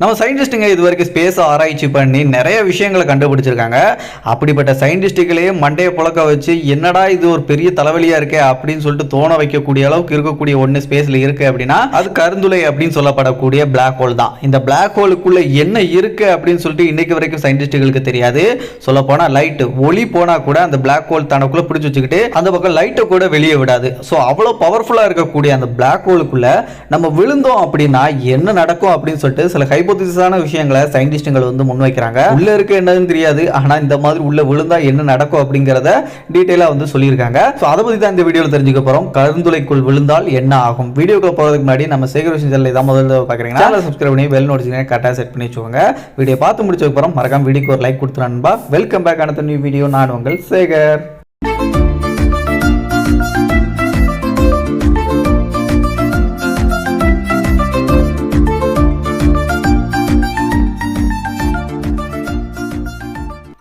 நம்ம சயின்டிஸ்ட்டுங்க இது வரைக்கும் ஸ்பேஸை ஆராய்ச்சி பண்ணி நிறைய விஷயங்களை கண்டுபிடிச்சிருக்காங்க. அப்படிப்பட்ட சயின்டிஸ்ட்டுகளையே மண்டையை புழக்க வச்சு என்னடா இது ஒரு பெரிய தலைவலியாக இருக்கே அப்படின்னு சொல்லிட்டு தோண வைக்கக்கூடிய அளவுக்கு இருக்கக்கூடிய ஒன்று ஸ்பேஸில் இருக்குது அப்படின்னா அது கருந்துளை அப்படின்னு சொல்லப்படக்கூடிய பிளாக் ஹோல் தான். இந்த பிளாக் ஹோலுக்குள்ளே என்ன இருக்குது அப்படின்னு சொல்லிட்டு இன்றைக்கு வரைக்கும் சயின்டிஸ்ட்டுகளுக்கு தெரியாது. சொல்லப்போனால் லைட்டு ஒளி போனால் கூட அந்த பிளாக் ஹோல் தனக்குள்ளே பிடிச்சி வச்சுக்கிட்டு அந்த பக்கம் லைட்டை கூட வெளியே விடாது. ஸோ அவ்வளோ பவர்ஃபுல்லாக இருக்கக்கூடிய அந்த பிளாக் ஹோலுக்குள்ளே நம்ம விழுந்தோம் அப்படின்னா என்ன நடக்கும் அப்படின்னு சொல்லிட்டு சில ஹைபோதிசான விஷயங்களை சயின்டிஸ்ட்டுகள் வந்து முன்வைக்கிறாங்க. உள்ள இருக்க என்னன்னு தெரியாது. ஆனா இந்த மாதிரி உள்ள விழுந்தா என்ன நடக்கும் அப்படிங்கறத டீட்டெயிலா வந்து சொல்லியிருக்காங்க. ஸோ அதை பத்தி தான் இந்த வீடியோவில் தெரிஞ்சுக்க போறோம். கருந்துளைக்குள் விழுந்தால் என்ன ஆகும்? வீடியோக்குள்ள போறதுக்கு முன்னாடி நம்ம சேகர் விஷயம் சேனல் இதான் முதல்ல பாக்குறீங்கன்னா சேனல் சப்ஸ்கிரைப் பண்ணி பெல் நோட்டிஃபிகேஷன் கரெக்டாக செட் பண்ணி வச்சுக்கோங்க. வீடியோ பார்த்து முடிச்சதுக்கு அப்புறம் மறக்காம வீடியோக்கு ஒரு லைக் கொடுத்துரு நண்பா. வெல்கம் பேக் அடுத்த நியூ வீடியோ நான் உங்கள் சேகர்.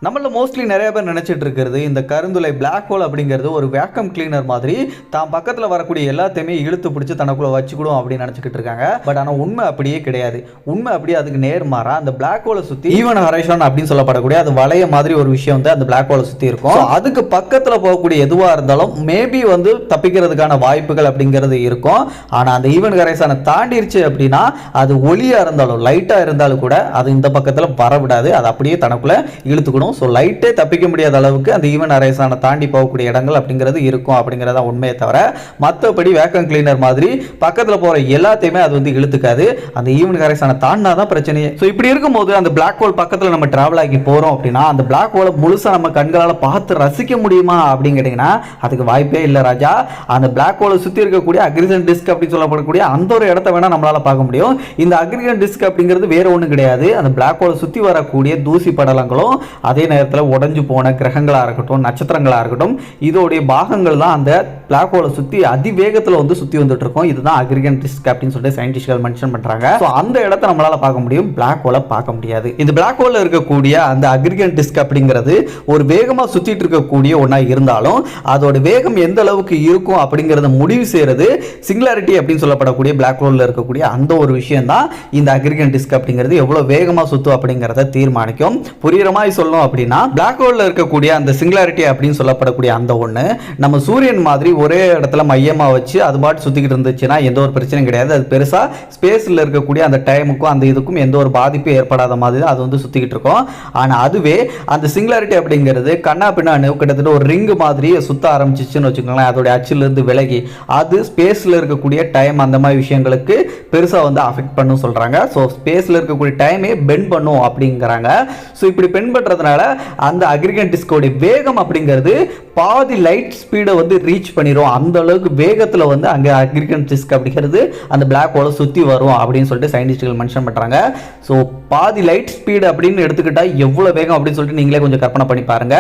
நம்மள மோஸ்ட்லி நிறைய பேர் நினைச்சிட்டு இருக்கிறது இந்த கருந்துளை பிளாக் ஹோல் அப்படிங்கிறது ஒரு வேக்கம் கிளீனர் மாதிரி தான் பக்கத்தில் வரக்கூடிய எல்லாத்தையுமே இழுத்து பிடிச்சி தனக்குள்ள வச்சுக்கிடும் அப்படின்னு நினச்சிக்கிட்டு இருக்காங்க. பட் ஆனால் உண்மை அப்படியே கிடையாது. உண்மை அப்படியே அதுக்கு நேர்மாறா அந்த பிளாக் ஹோலை சுற்றி ஈவன் ஹரைஷன் அப்படின்னு சொல்லப்படக்கூடிய அது வளைய மாதிரி ஒரு விஷயம் வந்து அந்த பிளாக் ஹோலை சுற்றி இருக்கும். அதுக்கு பக்கத்தில் போகக்கூடிய எதுவாக இருந்தாலும் மேபி வந்து தப்பிக்கிறதுக்கான வாய்ப்புகள் அப்படிங்கிறது இருக்கும். ஆனால் அந்த ஈவன் ஹரைசானை தாண்டிருச்சு அப்படின்னா அது ஒளியாக இருந்தாலும் லைட்டாக இருந்தாலும் கூட அது இந்த பக்கத்தில் வரவிடாது. அது அப்படியே தனக்குள்ளே இழுத்துக்கணும். ஸோ லைட்டே தப்பிக்க முடியாத அளவுக்கு அந்த ஈவன் அரைசானை தாண்டி போகக்கூடிய இடங்கள் அப்படிங்கிறது இருக்கும் அப்படிங்கிறதா உண்மையை தவிர மற்றபடி வேக்கம் கிளீனர் மாதிரி பக்கத்தில் போகிற எல்லாத்தையுமே அது வந்து இழுத்துக்காது. அந்த ஈவன் அரைசானை தாண்டினா தான் பிரச்சனையே. ஸோ இப்படி இருக்கும்போது அந்த பிளாக் ஹோல் பக்கத்தில் நம்ம டிராவல் ஆகி போகிறோம் அப்படின்னா அந்த பிளாக் ஹோலை முழுசாக நம்ம கண்களால் பார்த்து ரசிக்க முடியுமா அப்படின்னு கேட்டிங்கன்னா அதுக்கு வாய்ப்பே இல்லை ராஜா. அந்த பிளாக் ஹோலை சுற்றி இருக்கக்கூடிய அக்ரிஜன் டிஸ்க் அப்படின்னு சொல்லப்படக்கூடிய அந்த ஒரு இடத்த வேணால் நம்மளால் பார்க்க முடியும். இந்த அக்ரிஜன் டிஸ்க் அப்படிங்கிறது வேறு ஒன்றும் கிடையாது. அந்த பிளாக் ஹோலை சுற்றி வரக்கூடிய தூசி படலங்களும் அதே நேரத்தில் உடஞ்சி போன கிரகங்களாக இருக்கட்டும் நட்சத்திரங்களாக இருக்கட்டும் இதோடைய பாகங்கள் தான் அந்த பிளாக் ஹோலை சுற்றி அதிவேகத்தில் வந்து சுற்றி வந்துட்டுருக்கும் இதுதான் அக்ரிகன் ரிஸ்க் அப்படின்னு சொல்லிட்டு சயின்டிஸ்ட்கள் மென்ஷன் பண்ணுறாங்க ஸோ அந்த இடத்த நம்மளால் பார்க்க முடியும். பிளாக் ஹோலை பார்க்க முடியாது. இந்த பிளாக் ஹோலில் இருக்கக்கூடிய அந்த அக்ரிகன் டிஸ்க் அப்படிங்கிறது ஒரு வேகமாக சுற்றிட்டு இருக்கக்கூடிய ஒன்றா இருந்தாலும் அதோட வேகம் எந்த அளவுக்கு இருக்கும் அப்படிங்கிறத முடிவு செய்கிறது சிங்குலாரிட்டி அப்படின்னு சொல்லப்படக்கூடிய பிளாக் ஹோலில் இருக்கக்கூடிய அந்த ஒரு விஷயம் தான் இந்த அக்ரிகன் டிஸ்க் அப்படிங்கிறது. எவ்வளோ வேகமாக சுற்றும் அப்படிங்கிறத தீர்மானிக்கும். புரியுற மாதிரி சொல்லணும் அப்படின்னா பிளாக் ஹோலில் இருக்கக்கூடிய அந்த சிங்குலாரிட்டி அப்படின்னு சொல்லப்படக்கூடிய அந்த ஒன்று நம்ம சூரியன் மாதிரி ஒரே இடத்துல மையமாக வச்சு அது பாட்டு சுற்றிக்கிட்டு இருந்துச்சுன்னா எந்த ஒரு பிரச்சனையும் கிடையாது. அது பெருசாக ஸ்பேஸில் இருக்கக்கூடிய அந்த டைமுக்கும் அந்த இதுக்கும் எந்த ஒரு பாதிப்பும் ஏற்படாத மாதிரி தான் அது வந்து சுற்றிக்கிட்டு இருக்கும். ஆனால் அதுவே அந்த சிங்குலாரிட்டி அப்படிங்கிறது கண்ணா பின்னான்னு கிட்டத்தட்ட ஒரு ரிங்கு மாதிரி சுத்த ஆரம்பிச்சிச்சுன்னு வச்சுக்கோங்களேன். அதோடைய அச்சிலிருந்து விலகி அது ஸ்பேஸில் இருக்கக்கூடிய டைம் அந்த மாதிரி விஷயங்களுக்கு பெருசாக வந்து அஃபெக்ட் பண்ணும் சொல்கிறாங்க ஸோ ஸ்பேஸில் இருக்கக்கூடிய டைமே பெண்ட் பண்ணும் அப்படிங்கிறாங்க. ஸோ இப்படி பெண்ட் பண்ணுறதுனால அந்த அக்ரிகன் டிஸ்கோடைய வேகம் அப்படிங்கிறது பாதி லைட் ஸ்பீடை வந்து ரீச் பண்ணிடும் அந்த அளவுக்கு வேகத்தில் வந்து அங்கே அக்ரிகன் டிஸ்க் அப்படிங்கிறது அந்த பிளாக் ஹோலை சுற்றி வரும் அப்படின்னு சொல்லிட்டு சயின்டிஸ்ட்கள் மென்ஷன் பண்ணுறாங்க ஸோ பாதி லைட் ஸ்பீடு அப்படின்னு எடுத்துக்கிட்டால் எவ்வளோ வேகம் அப்படின்னு சொல்லிட்டு நீங்களே கொஞ்சம் கற்பனை பண்ணி பாருங்க.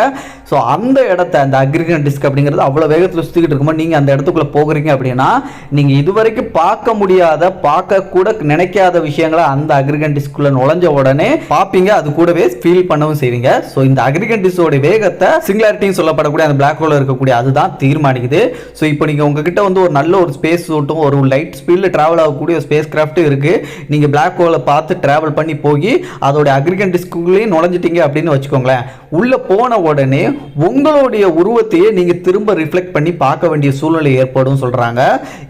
ஸோ அந்த இடத்த அந்த அக்ரிகன் டிஸ்க் அப்படிங்கிறது அவ்வளோ வேகத்தில் சுற்றிக்கிட்டு இருக்கும்போது நீங்கள் அந்த இடத்துக்குள்ளே போகிறீங்க அப்படின்னா நீங்கள் இதுவரைக்கும் பார்க்க முடியாத பார்க்கக்கூட நினைக்காத விஷயங்களை அந்த அக்ரிகன் டிஸ்க்குள்ள நுழைஞ்ச உடனே பார்ப்பீங்க. அது கூடவே ஃபீல் பண்ணவும் செய்வீங்க. ஸோ இந்த அக்ரிகன் டிஸ்கோட வேகத்தை சிங்குலாரிட்டின்னு சொல்லப்படக்கூடிய அந்த பிளாக் ஹோல் இருக்கக்கூடிய அதுதான் தீர்மானிக்குது. ஸோ இப்போ நீங்கள் உங்ககிட்ட வந்து ஒரு நல்ல ஒரு ஸ்பேஸ் சூட்டும் ஒரு லைட் ஸ்பீடில் ட்ராவல் ஆகக்கூடிய ஸ்பேஸ் கிராஃப்ட்டும் இருக்குது நீங்கள் பிளாக் ஹோலை பார்த்து ட்ராவல் பண்ணி போய் அதோடய அக்ரிகன் டிஸ்குள்ளேயும் நுழைஞ்சிட்டீங்க அப்படின்னு வச்சுக்கோங்களேன். உள்ளே போன உடனே உங்களுடைய உருவத்தையே நீங்கள் திரும்ப ரிஃப்ளெக்ட் பண்ணி பார்க்க வேண்டிய சூழ்நிலை ஏற்படும் சொல்கிறாங்க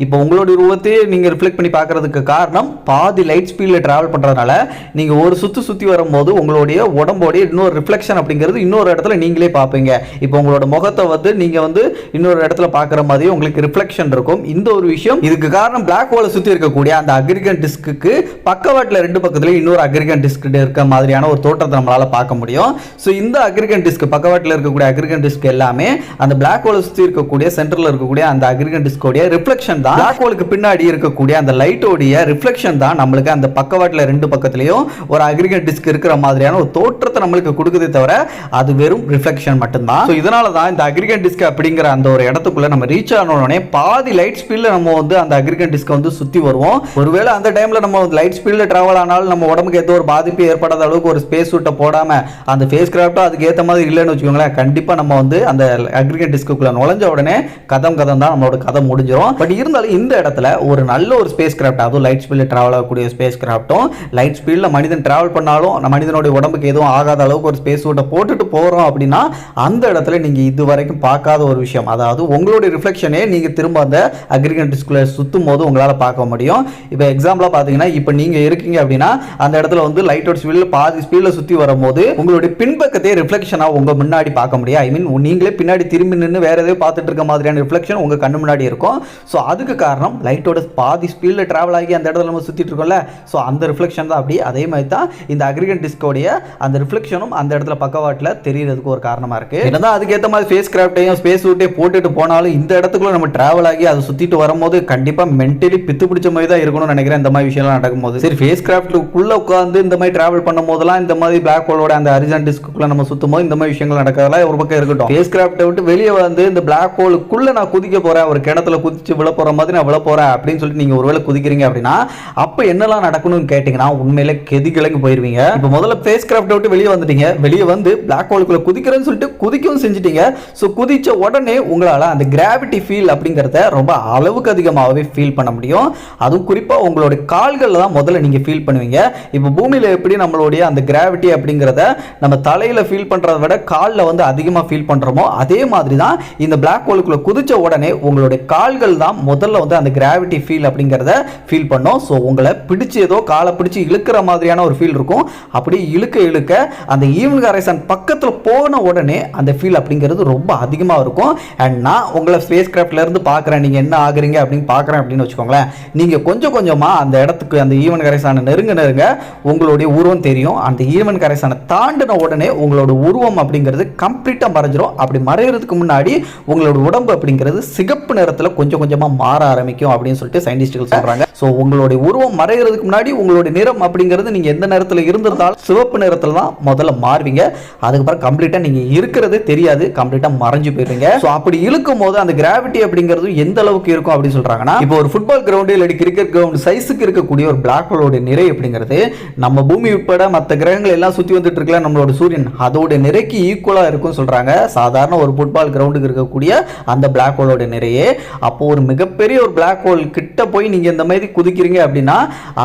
இப்போ உங்களுடைய உருவத்தையே நீங்கள் ரிஃப்ளெக்ட் பண்ணி பார்க்கறதுக்கு காரணம் பாதி லைட் ஸ்பீடில் ட்ராவல் பண்ணுறதுனால நீங்கள் ஒரு சுற்று சுற்றி வரும்போது உங்களுடைய உடம்போடைய இன்னொரு ரிஃப்ளெக்ஷன் அப்படிங்கிறது இன்னொரு இடத்துல நீங்களே பார்ப்பீங்க. இப்போ உங்களோட முகத்தை வந்து நீங்கள் வந்து இன்னொரு இடத்துல பார்க்குற மாதிரி உங்களுக்கு ரிஃப்ளெக்ஷன் இருக்கும். இந்த ஒரு விஷயம் இதுக்கு காரணம் பிளாக் ஹோலை சுற்றி இருக்கக்கூடிய அந்த அக்ரிகன் டிஸ்க்கு பக்கவாட்டில் ரெண்டு பக்கத்துலேயும் இன்னொரு அக்ரிகன் டிஸ்க் இருக்க மாதிரியான ஒரு தோற்றத்தை நம்மளால் பார்க்க முடியும். ஸோ இந்த அக்ரிகன் டிஸ்க் பக்கவாட்டில் இருக்கக்கூடிய அக்ரிகன் டிஸ்க் எல்லாமே அந்த பிளாக் ஹோலை சுற்றி இருக்கக்கூடிய சென்டரில் இருக்கக்கூடிய அந்த அக்ரிகன் டிஸ்கோடைய ரிஃப்ளெக்ஷன் தான். பிளாக் ஹோலுக்கு பின்னாடி இருக்கக்கூடிய அந்த லைட்டோடைய ரிஃப்ளெக்ஷன் தான் நம்மளுக்கு அந்த பக்கவாட்டில் ரெண்டு பக்கத்துலையும் ஒரு அக்ரிகன் டிஸ்க் இருக்கிற மாதிரியான ஒரு தோற்றத்தை நம்மளுக்கு கொடுக்குதே தவிர அது வெறும் ரிஃப்ளெக்ஷன் மட்டும்தான். ஸோ இதனால தான் இந்த அக்ரிகன் டிஸ்க் அப்படிங்கிற அந்த ஒரு இடத்துக்குள்ள நம்ம ரீச் ஆன உடனே பாதி லைட் ஸ்பீடில் நம்ம வந்து அந்த அக்ரிகன் டிஸ்க் வந்து சுற்றி வருவோம். ஒருவேளை அந்த டைமில் நம்ம லைட் ஸ்பீடில் ட்ராவல் ஆனாலும் நம்ம உடம்புக்கு எந்த ஒரு பாதிப்பு ஏற்படாத அளவுக்கு ஒரு ஸ்பேஸ் சூட்டை போடாமல் அந்த ஃபேஸ் கிராஃப்டோ அதுக்கு ஏற்ற மாதிரி இல்லைன்னு வச்சுக்கோங்களேன் கண்டிப்பாக நம்ம வந்து அந்த அக்ரிகன் டிஸ்க்குள்ளே நுழைஞ்ச உடனே கதம் கதம் தான் நம்மளோட கதை முடிஞ்சிடும் பட் இருந்தாலும் இந்த இடத்துல ஒரு நல்ல ஒரு ஸ்பேஸ் கிராஃப்ட் அதுவும் லைட் ஸ்பீடில் ட்ராவல் ஆகக்கூடிய ஸ்பேஸ் கிராஃப்ட்டும் லைட் ஸ்பீடில் மனிதன் ட்ராவல் பண்ணாலும் மனிதனுடைய உடம்புக்கு எதுவும் ஆகாத அளவுக்கு ஒரு ஸ்பேஸ் சூட்டை போட்டுட்டு போகிறோம் அப்படின்னா அந்த இடத்துல நீங்கள் இது வரைக்கும் பார்க்காத ஒரு விஷயம். அதாவது உங்களுடைய ரிஃப்ளெக்ஷனே நீங்கள் திரும்ப அந்த அக்ரிகன் சுற்றும் போது உங்களால் பார்க்க முடியும். இப்போ எக்ஸாம்பிளாக பார்த்தீங்கன்னா இப்போ நீங்கள் இருக்கீங்க அப்படின்னா அந்த இடத்துல வந்து லைட்டோட ஸ்பீடில் பாதி ஸ்பீடில் சுற்றி வரும்போது உங்களுடைய பின்பக்கத்தையே ரிஃப்ளெக்ஷனாக உங்கள் முன்னாடி பார்க்க முடியும். ஐ மீன் நீங்களே பின்னாடி திரும்பி நின்று வேறு எதாவது பார்த்துட்டு இருக்க மாதிரியான ரிஃப்ளெக்ஷன் உங்கள் கண்ணு முன்னாடி இருக்கும். ஸோ அதுக்கு காரணம் லைட்டோட பாதி ஸ்பீடில் ட்ராவல் ஆகி அந்த இடத்துல நம்ம சுற்றிட்டு இருக்கோம்ல. ஸோ அந்த ரிஃப்ளெக்ஷன் தான் அப்படி. அதே மாதிரி தான் இந்த அக்ரிகன் டிஸ்கோடைய அந்த ரிஃப்ளெக்ஷனும் அந்த இடத்துல பக்கவாட்டில் தெரியறதுக்கு ஒரு காரணமாக இருக்குது என்னதான் அதுக்கேற்ற மாதிரி ஃபேஸ் கிராஃப்டையும் ஸ்பேஸ் சூட்டையும் போட்டுட்டு போனாலும் இந்த இடத்துக்குள்ள நம்ம ட்ராவல் ஆகி அதை சுற்றிட்டு வரும்போது கண்டிப்பாக மென்டலி பித்து பிடிச்ச மாதிரி தான் இருக்கணும்னு நினைக்கிறேன் இந்த மாதிரி விஷயம்லாம் நடக்கும்போது. சரி ஃபேஸ் கிராஃப்ட்டுக்குள்ளே உட்காந்து இந்த மாதிரி ட்ராவல் பண்ணும் போதெல்லாம் இந்த மாதிரி பிளாக் ஹோலோட அந்த அரிஜன் டிஸ்க்குள்ள நம்ம சுற்றும் போது இந்த மாதிரி விஷயங்கள் நடக்கிறதெல்லாம் ஒரு பக்கம் இருக்கட்டும். ஃபேஸ் கிராஃப்ட்டை விட்டு வெளியே வந்து இந்த பிளாக் ஹோலுக்குள்ளே நான் குதிக்க போகிறேன் ஒரு கிணத்துல குதிச்சு விழ போகிற மாதிரி நான் விழ போகிறேன் அப்படின்னு சொல்லிட்டு நீங்கள் ஒருவேளை குதிக்கிறீங்க அப்படின்னா அப்போ என்னெல்லாம் நடக்கணும்னு கேட்டிங்கன்னா உண்மையில கெதி கிழங்கு போயிருவீங்க. இப்போ முதல்ல ஃபேஸ் கிராஃப்ட்டை விட்டு வெளியே வந்துட்டீங்க. வெளியே வந்து பிளாக் ஹோலுக்குள்ள குதிக்கிறேன்னு சொல்லிட்டு குதிக்கவும் செஞ்சுட்டீங்க. ஸோ குதிச்ச உடனே உங்களால் அந்த கிராவிட்டி ஃபீல் அப்படிங்கிறத ரொம்ப அளவுக்கு அதிகமாகவே ஃபீல் பண்ண முடியும். அதுவும் குறிப்பாக உங்களுடைய கால்களில் தான் முதல்ல நீங்கள் ஃபீல் பண்ணுவீங்க. இப்போ பூமியில் எப்படி நம்மளுடைய அந்த கிராவிட்டி அப்படிங்கிறத நம்ம தலையில் ஃபீல் பண்ணுறத விட காலில் வந்து அதிகமாக ஃபீல் பண்ணுறோமோ அதே மாதிரி தான் இந்த பிளாக் ஹோலுக்குள்ள குதிச்ச உடனே உங்களுடைய கால்கள் தான் முதல்ல வந்து அந்த கிராவிட்டி ஃபீல் அப்படிங்கிறத ஃபீல் பண்ணோம். ஸோ உங்களை பிடிச்சி ஏதோ காலை பிடிச்சி இழுக்கிற மாதிரியான ஒரு ஃபீல் இருக்கும். அப்படி இழுக்க இழுக்க அந்த ஈவன் ஹாரைசன் பக்கத்தில் போன உடனே அந்த ஃபீல் அப்படிங்கிறது ரொம்ப அதிகமாக இருக்கும். அண்ட் நான் உங்களை ஸ்பேஸ் கிராஃப்ட்லேருந்து பார்க்குறேன். நீங்கள் என்ன ஆகுறீங்க அப்படின்னு பார்க்குறேன் அப்படின்னு வச்சுக்கோங்களேன். நீங்கள் கொஞ்சம் கொஞ்சமாக அந்த இடத்துக்கு அந்த ஈவன் கரைசானை நெருங்க நெருங்க உங்களுடைய உருவம் தெரியும். அந்த ஈவன் கரைசானை தாண்டின உடனே உங்களோட உருவம் அப்படிங்கிறது கம்ப்ளீட்டாக மறைஞ்சிரும். அப்படி மறைகிறதுக்கு முன்னாடி உங்களோட உடம்பு அப்படிங்கிறது சிகப்பு நிறத்தில் கொஞ்சம் கொஞ்சமாக மாற ஆரம்பிக்கும் அப்படின்னு சொல்லிட்டு சயின்டிஸ்ட்கள் சொல்கிறாங்க ஸோ உங்களுடைய உருவம் மறைகிறதுக்கு முன்னாடி உங்களுடைய நிறம் அப்படிங்கிறது நீங்கள் எந்த நேரத்தில் இருந்திருந்தாலும் சிவப்பு நிறத்தில் தான் முதல்ல மாறுவீங்க. அதுக்கப்புறம் கம்ப்ளீட்டாக நீங்கள் இருக்கிறது தெரியாது. கம்ப்ளீட்டாக மறைஞ்சு போயிருவீங்க ஸோ அப்படி இழுக்கும் போது அந்த கிராவிட்டி அப்படிங்கிறது எந்த அளவுக்கு இருக்கும் அப்படின்னு சொல்கிறாங்கன்னா இப்போ ஒரு ஃபுட்பால் கிரவுண்டு இல்லை கிரிக்கெட் கிரவுண்ட் சைஸுக்கு இருக்கக்கூடிய ஒரு பிளாக் ஹோலோட நிறை அப்படிங்கிறது நம்ம பூமி உட்பட மற்ற கிரகங்கள் எல்லாம் சுற்றி வந்துட்டு இருக்கல நம்மளோட சூரியன் அதோட நிறைக்கு ஈக்குவலாக இருக்கும் சொல்கிறாங்க சாதாரண ஒரு ஃபுட்பால் கிரவுண்டுக்கு இருக்கக்கூடிய அந்த பிளாக் ஹோலோட நிறையே. அப்போது ஒரு மிகப்பெரிய ஒரு பிளாக் ஹோல் கிட்ட போய் நீங்கள் இந்த மாதிரி குதிக்கிறீங்க அப்படின்னா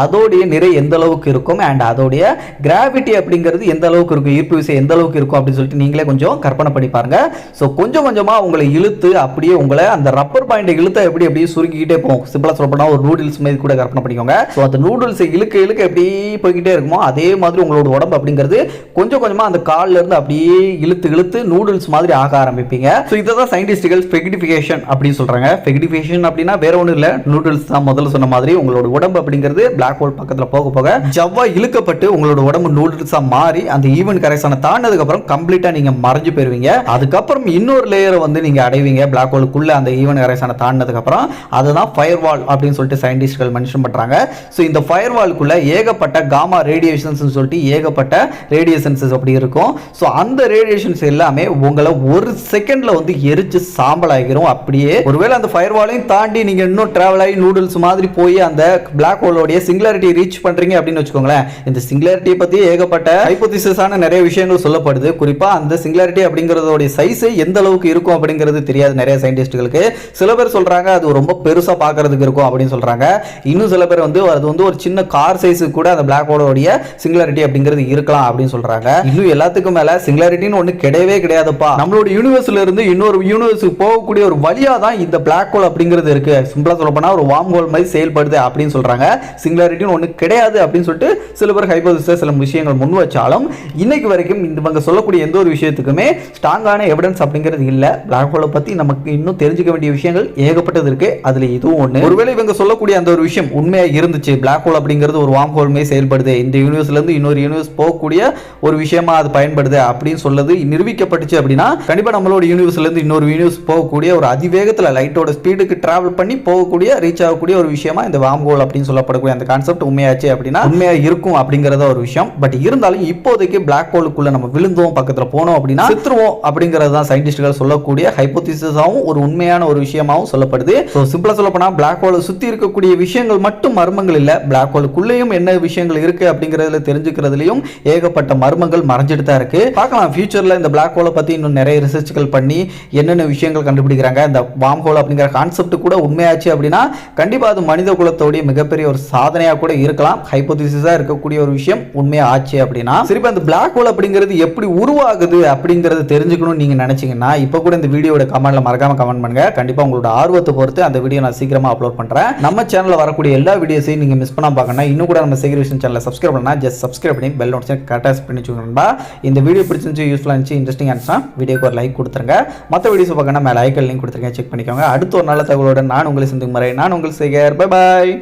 அதோடைய நிறை எந்த அளவுக்கு இருக்கும்? அண்ட் அதோடைய கிராவிட்டி அப்படிங்கிறது எந்த அளவுக்கு இருக்கும்? ஈர்ப்பு விசை எந்த அளவுக்கு இருக்கும் அப்படின்னு சொல்லிட்டு நீங்களே கொஞ்சம் கற்பனை பண்ணி பாருங்க. ஸோ கொஞ்சம் கொஞ்சமாக உங்களை இழுத்து அப்படியே உங்களை அந்த ரப்பர் பாயிண்டை இழுத்த எப்படி அப்படியே சுருக்கிக்கிட்டே போகும். சிம்பிளாக சொல்ல ஒரு நூடுல்ஸ் மாதிரி கூட கற்பனை பண்ணிக்கோங்க. ஸோ அந்த நூடுல்ஸ் இழுக்க இழுக்க எப்படி போய்கிட்டே இருக்குமோ அதே மாதிரி உங்களோட உடம்பு அப்படிங்கிறது கொஞ்சம் கொஞ்சமாக அந்த காலில் இருந்து அப்படியே இழுத்து இழுத்து நூடுல்ஸ் மாதிரி ஆக ஆரம்பிப்பீங்க. ஸோ இதை தான் சயின்டிஸ்டுகள் ஃபெகிடிஃபிகேஷன் அப்படின்னு சொல்கிறாங்க ஃபெகிடிஃபிகேஷன் அப்படின்னா வேற ஒன்றும் இல்லை. நூடுல்ஸ் தான் முதல்ல சொன்ன மாதிரி உங்களோட உடம்பு அப்படிங்கிறது பிளாக் ஹோல் பக்கத்தில் போக போக ஜவ்வா இழுக்கப்பட்டு உங்களோட உடம்பு நூடுல்ஸாக மாறி அந்த ஈவன் கரைசான தாண்டதுக்கு அப்புறம் கம்ப்ளீட்டா நீங்க மறைஞ்சு போயிருவீங்க. அதுக்கப்புறம் இன்னொரு லேயரை வந்து நீங்க அடைவீங்க. பிளாக் ஹோலுக்குள்ள அந்த ஈவன் கரைசான தாண்டதுக்கு அப்புறம் அதுதான் ஃபயர் வால் அப்படின்னு சொல்லிட்டு சயின்டிஸ்ட்கள் மென்ஷன் பண்றாங்க. ஸோ இந்த ஃபயர் வால்குள்ளே ஏகப்பட்ட காமா ரேடியேஷன்ஸ் சொல்லிட்டு ஏகப்பட்ட ரேடியேஷன்ஸ் அப்படி இருக்கும். ஸோ அந்த ரேடியேஷன்ஸ் எல்லாமே உங்களை ஒரு செகண்ட்ல வந்து எரிச்சு சாம்பல் ஆகிரும் அப்படியே ஒருவேளை அந்த ஃபயர் வாலையும் தாண்டி நீங்க இன்னும் ட்ராவல் ஆகி நூடுல்ஸ் மாதிரி போய் அந்த பிளாக் ஹோலோடைய சிங்குலாரிட்டி ரீச் பண்றீங்க அப்படின்னு வச்சுக்கோங்களேன். இந்த சிங்குலாரிட்டியை பற்றி ஏகப்பட்ட ஹைப்போதிசஸான நிறைய விஷயம் விஷயங்கள் சொல்லப்படுது. குறிப்பா அந்த சிங்குலாரிட்டி அப்படிங்கறதோடைய சைஸ் எந்த அளவுக்கு இருக்கும் அப்படிங்கிறது தெரியாது நிறைய சயின்டிஸ்டுகளுக்கு சில பேர் சொல்றாங்க அது ரொம்ப பெருசா பார்க்கிறதுக்கு இருக்கும் அப்படின்னு சொல்றாங்க. இன்னும் சில பேர் வந்து அது வந்து ஒரு சின்ன கார் சைஸு கூட அந்த பிளாக் ஹோலோடைய சிங்குலாரிட்டி அப்படிங்கிறது இருக்கலாம் அப்படின்னு சொல்றாங்க. இன்னும் எல்லாத்துக்கும் மேல சிங்குலாரிட்டின்னு ஒண்ணு கிடையவே கிடையாதுப்பா. நம்மளோட யூனிவர்ஸ்ல இருந்து இன்னொரு யூனிவர்ஸுக்கு போகக்கூடிய ஒரு வழியா தான் இந்த பிளாக் ஹோல் அப்படிங்கிறது இருக்கு. சிம்பிளா சொல்ல போனா ஒரு வார்ம் ஹோல் மாதிரி செயல்படுது அப்படின்னு சொல்றாங்க. சிங்குலாரிட்டின்னு ஒண்ணு கிடையாது அப்படின்னு சொல்லிட்டு சில பேர் ஹைபோதிஸ் சில விஷயங்கள் முன் வச்சாலும் இன்னைக்கு வரைக்கும் இந்த இவங்க சொல்லக்கூடிய எந்த ஒரு விஷயத்துக்குமே ஸ்ட்ராங்கான எவிடன்ஸ் அப்படிங்கிறது இல்லை. பிளாக் ஹோலை பற்றி நமக்கு இன்னும் தெரிஞ்சுக்க வேண்டிய விஷயங்கள் ஏகப்பட்டது இருக்கு. அதில் இதுவும் ஒன்று ஒருவேளை இவங்க சொல்லக்கூடிய அந்த ஒரு விஷயம் உண்மையாக இருந்துச்சு. பிளாக் ஹோல் அப்படிங்கிறது ஒரு வாம் ஹோல்மே செயல்படுது. இந்த யூனிவர்ஸ்லேருந்து இன்னொரு யூனிவர்ஸ் போகக்கூடிய ஒரு விஷயமா அது பயன்படுது அப்படின்னு சொல்லது நிரூபிக்கப்பட்டுச்சு அப்படின்னா கண்டிப்பாக நம்மளோட யூனிவர்ஸ்லேருந்து இன்னொரு யூனிவர்ஸ் போகக்கூடிய ஒரு அதிவேகத்தில் லைட்டோட ஸ்பீடுக்கு ட்ராவல் பண்ணி போகக்கூடிய ரீச் ஆகக்கூடிய ஒரு விஷயமா இந்த வாம் ஹோல் அப்படின்னு சொல்லப்படக்கூடிய அந்த கான்செப்ட் உண்மையாச்சு அப்படின்னா உண்மையாக இருக்கும் அப்படிங்கிறத ஒரு விஷயம். பட் இருந்தாலும் இப்போதைக்கு பிளாக் ஹோலுக்குள்ள ஹோலுக்குள்ள நம்ம விழுந்தோம் பக்கத்துல போனோம் அப்படின்னா செத்துருவோம் அப்படிங்கிறது தான் சயின்டிஸ்ட்கள் சொல்லக்கூடிய ஹைப்போதிசிஸாகவும் ஒரு உண்மையான ஒரு விஷயமாவும் சொல்லப்படுது. ஸோ சிம்பிளா சொல்ல போனா பிளாக் ஹோலை சுத்தி இருக்கக்கூடிய விஷயங்கள் மட்டும் மர்மங்கள் இல்ல. பிளாக் ஹோலுக்குள்ளேயும் என்ன விஷயங்கள் இருக்கு அப்படிங்கறதுல தெரிஞ்சுக்கிறதுலயும் ஏகப்பட்ட மர்மங்கள் மறைஞ்சிட்டு தான் இருக்கு. பார்க்கலாம் ஃபியூச்சர்ல இந்த பிளாக் ஹோலை பத்தி இன்னும் நிறைய ரிசர்ச்கள் பண்ணி என்னென்ன விஷயங்கள் கண்டுபிடிக்கிறாங்க இந்த வாம் ஹோல் அப்படிங்கிற கான்செப்ட் கூட உண்மையாச்சு அப்படின்னா கண்டிப்பா அது மனித குலத்தோடைய மிகப்பெரிய ஒரு சாதனையா கூட இருக்கலாம். ஹைப்போதிசிஸா இருக்கக்கூடிய ஒரு விஷயம் உண்மையா ஆச்சு அப்படின்னா. சரி இப்ப அந்த பிளாக் ஹோல் அப்படிங்கிறது எப்படி உருவாகுது அப்படிங்கிறத தெரிஞ்சுக்கணும்னு நீங்கள் நினச்சிங்கன்னா இப்போ கூட இந்த வீடியோட கமெண்ட்ல மறக்காம கமெண்ட் பண்ணுங்க. கண்டிப்பாக உங்களோட ஆர்வத்தை பொறுத்து அந்த வீடியோ நான் சீக்கிரமாக அப்லோட் பண்ணுறேன் நம்ம சேனலில் வரக்கூடிய எல்லா வீடியோஸையும் நீங்கள் மிஸ் பண்ணாம பார்க்கணும் இன்னும் கூட நம்ம செக்ரேஷன் சேனலில் சப்ஸ்கிரைப் பண்ணால் ஜஸ்ட் சப்ஸ்கிரைப் பண்ணி பெல் நோட்ஸ் கரெக்டாக பண்ணி வச்சுக்கோங்கப்பா இந்த வீடியோ பிடிச்சிருந்துச்சு யூஸ்ஃபுல்லாக இருந்துச்சு இன்ட்ரெஸ்டிங் இருந்துச்சுன்னா வீடியோக்கு ஒரு லைக் கொடுத்துருங்க. மற்ற வீடியோஸ் பார்க்கணும் மேலே ஐக்கல் லிங்க் கொடுத்துருங்க செக் பண்ணிக்கோங்க. அடுத்த ஒரு நல்ல தகவலோட நான் உங்களை சந்திக்கும் முறை நான் உங்கள் சேகர் பை பாய்